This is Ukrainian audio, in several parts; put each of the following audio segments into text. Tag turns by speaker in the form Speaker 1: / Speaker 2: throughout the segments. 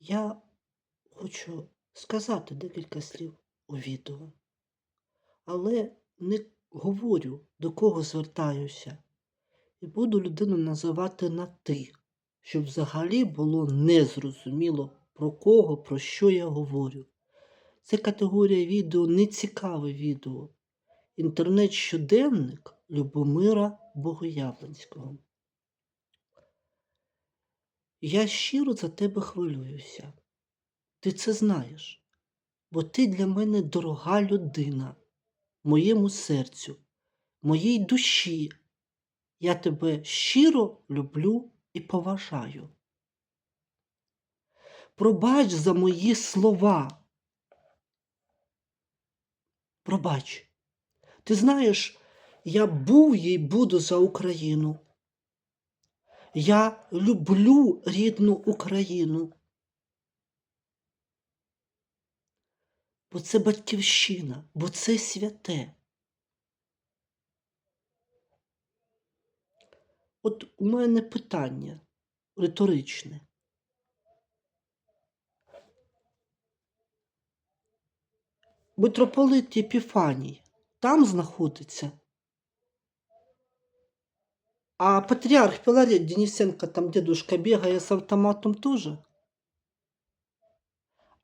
Speaker 1: Я хочу сказати декілька слів у відео, але не говорю, до кого звертаюся, і буду людину називати на ти, щоб взагалі було незрозуміло, про кого, про що я говорю. Це категорія відео нецікаве відео. Інтернет-щоденник Любомира Богоявленського. Я щиро за тебе хвилююся. Ти це знаєш, бо ти для мене дорога людина, моєму серцю, моїй душі. Я тебе щиро люблю і поважаю. Пробач за мої слова. Пробач. Ти знаєш, я був і буду за Україну. Я люблю рідну Україну. Бо це батьківщина, бо це святе. От у мене питання риторичне. Митрополит Єпіфаній там знаходиться. А патриарх Филарет Денисенко, там дедушка бегает с автоматом тоже?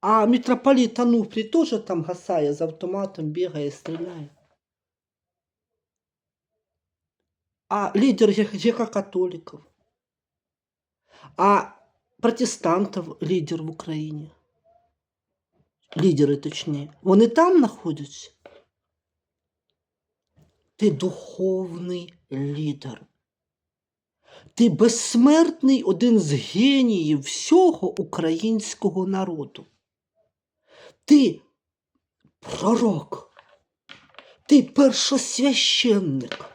Speaker 1: А митрополит Ануфрий тоже там гасая с автоматом, бегает, стреляет? А лидер греко-католиков? А протестантов лидер в Украине? Лідери, точніше, вони там знаходяться? Ти духовний лідер. Ти безсмертний один з геніїв всього українського народу. Ти пророк, ти першосвященник.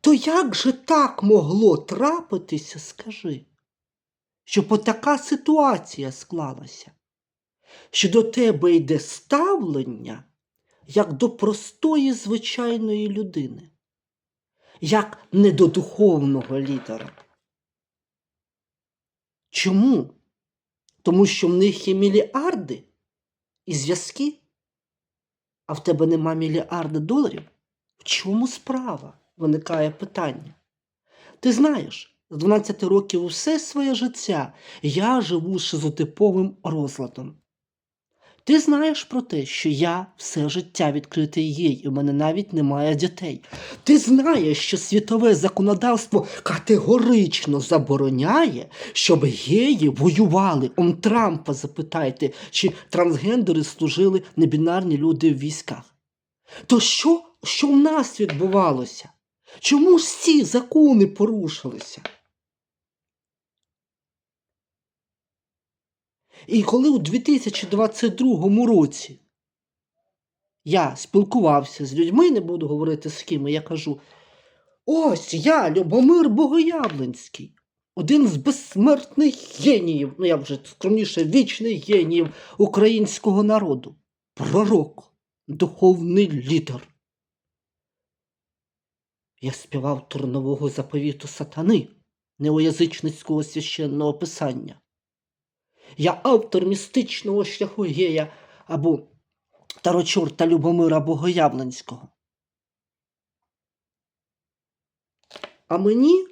Speaker 1: То як же так могло трапитися, скажи, щоб отака ситуація склалася, що до тебе йде ставлення як до простої звичайної людини, як не до духовного лідера. Чому? Тому що в них є мільярди і зв'язки, а в тебе нема мільярда доларів? В чому справа? Виникає питання. Ти знаєш, з 12 років усе своє життя я живу шизотиповим розладом. Ти знаєш про те, що я все життя відкритий гей, і в мене навіть немає дітей. Ти знаєш, що світове законодавство категорично забороняє, щоб геї воювали. Он Трампа запитайте, чи трансгендери служили небінарні люди в військах. То що, що в нас відбувалося? Чому ж ці закони порушилися? І коли у 2022 році я спілкувався з людьми, не буду говорити з ким, я кажу: ось я, Любомир Богоявленський, один з безсмертних геніїв, ну я вже скромніше вічних геніїв українського народу, пророк, духовний лідер. Я співав турнового заповіту сатани, неоязичницького священного писання. Я автор містичного шляху гея або тарочорта Любомира Богоявленського. А мені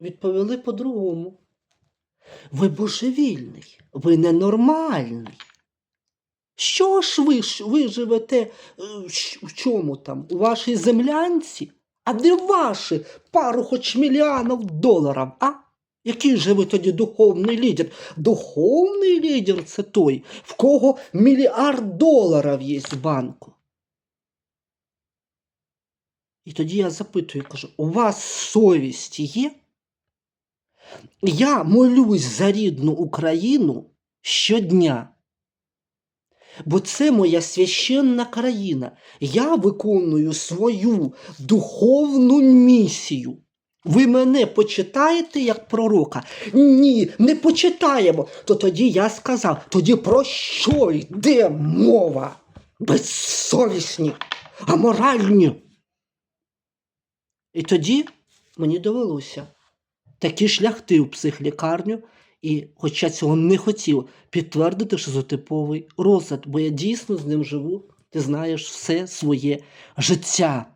Speaker 1: відповіли по-другому. Ви божевільний, ви ненормальний. Що ж ви, ви живете е, в чому там? У вашій землянці? А де ваші пару хоч мільйонів доларів, а? Який же ви тоді духовний лідер? Духовний лідер це той, в кого мільярд доларів є в банку. І тоді я запитую, кажу, у вас совість є? Я молюсь за рідну Україну щодня. Бо це моя священна країна. Я виконую свою духовну місію. Ви мене почитаєте як пророка? Ні, не почитаємо. То тоді я сказав, тоді про що йде мова? Безсовісні, аморальні. І тоді мені довелося такі шляхти в психлікарню, і, хоча цього не хотів, підтвердити шизотиповий розлад, бо я дійсно з ним живу, ти знаєш, все своє життя.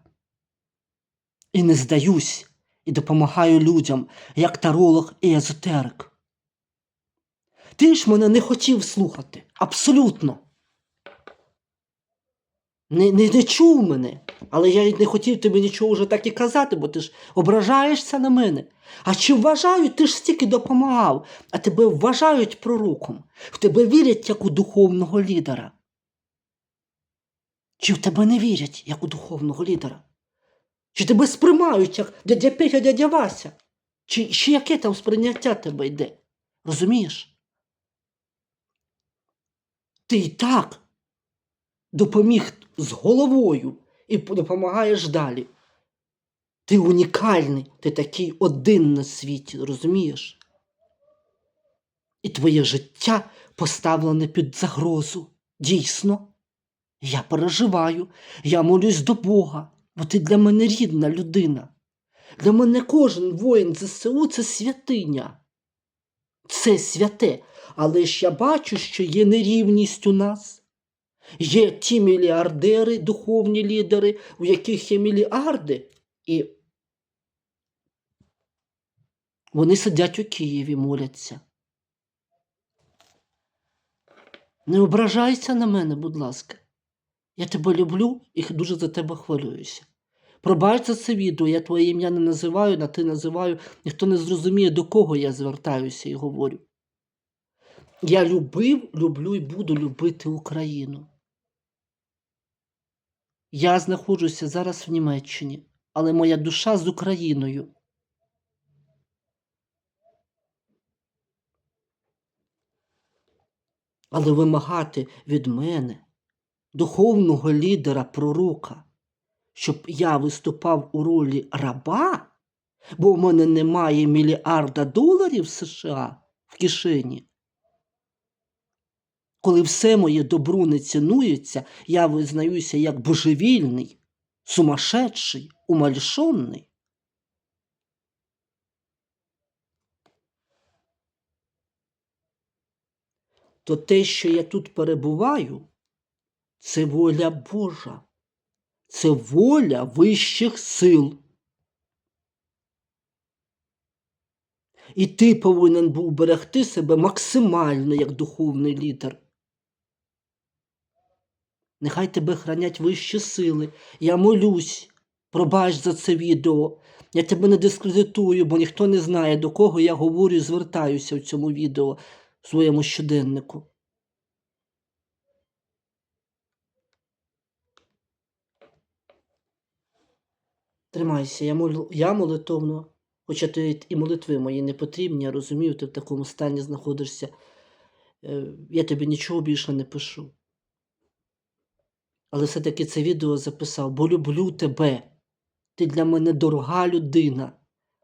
Speaker 1: І не здаюсь, і допомагаю людям, як таролог і езотерик. Ти ж мене не хотів слухати. Абсолютно. Не, не, не чув мене, але я й не хотів тобі нічого вже так і казати, бо ти ж ображаєшся на мене. А чи вважають, ти ж стільки допомагав, а тебе вважають пророком, в тебе вірять як у духовного лідера. Чи в тебе не вірять, як у духовного лідера? Чи тебе сприймають, як дядя Петя, дядя Вася? Чи, чи яке там сприйняття тебе йде? Розумієш? Ти і так допоміг з головою і допомагаєш далі. Ти унікальний, ти такий один на світі, розумієш? І твоє життя поставлене під загрозу. Дійсно, я переживаю, я молюсь до Бога, бо ти для мене рідна людина. Для мене кожен воїн ЗСУ це святиня. Це святе. Але ж я бачу, що є нерівність у нас. Є ті мільярдери, духовні лідери, у яких є мільярди, і вони сидять у Києві, моляться. Не ображайся на мене, будь ласка. Я тебе люблю і дуже за тебе хвилююся. Пробач за це відео, я твоє ім'я не називаю, на ти називаю, ніхто не зрозуміє, до кого я звертаюся і говорю. Я любив, люблю і буду любити Україну. Я знаходжуся зараз в Німеччині, але моя душа з Україною. Але вимагати від мене, духовного лідера, пророка, щоб я виступав у ролі раба, бо в мене немає мільярда доларів США в кишені. Коли все моє добро не цінується, я визнаюся як божевільний, сумасшедший, умальшонний. То те, що я тут перебуваю, це воля Божа, це воля вищих сил. І ти повинен був берегти себе максимально як духовний лідер. Нехай тебе хранять вищі сили. Я молюсь, пробач за це відео. Я тебе не дискредитую, бо ніхто не знає, до кого я говорю і звертаюся в цьому відео в своєму щоденнику. Тримайся, я, молю, я молитовно, хоча ти і молитви мої не потрібні, я розумію, ти в такому стані знаходишся. Е, Я тобі нічого більше не пишу. Але все-таки це відео записав, бо люблю тебе. Ти для мене дорога людина,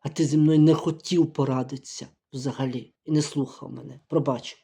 Speaker 1: а ти зі мною не хотів порадитися взагалі і не слухав мене. Пробач.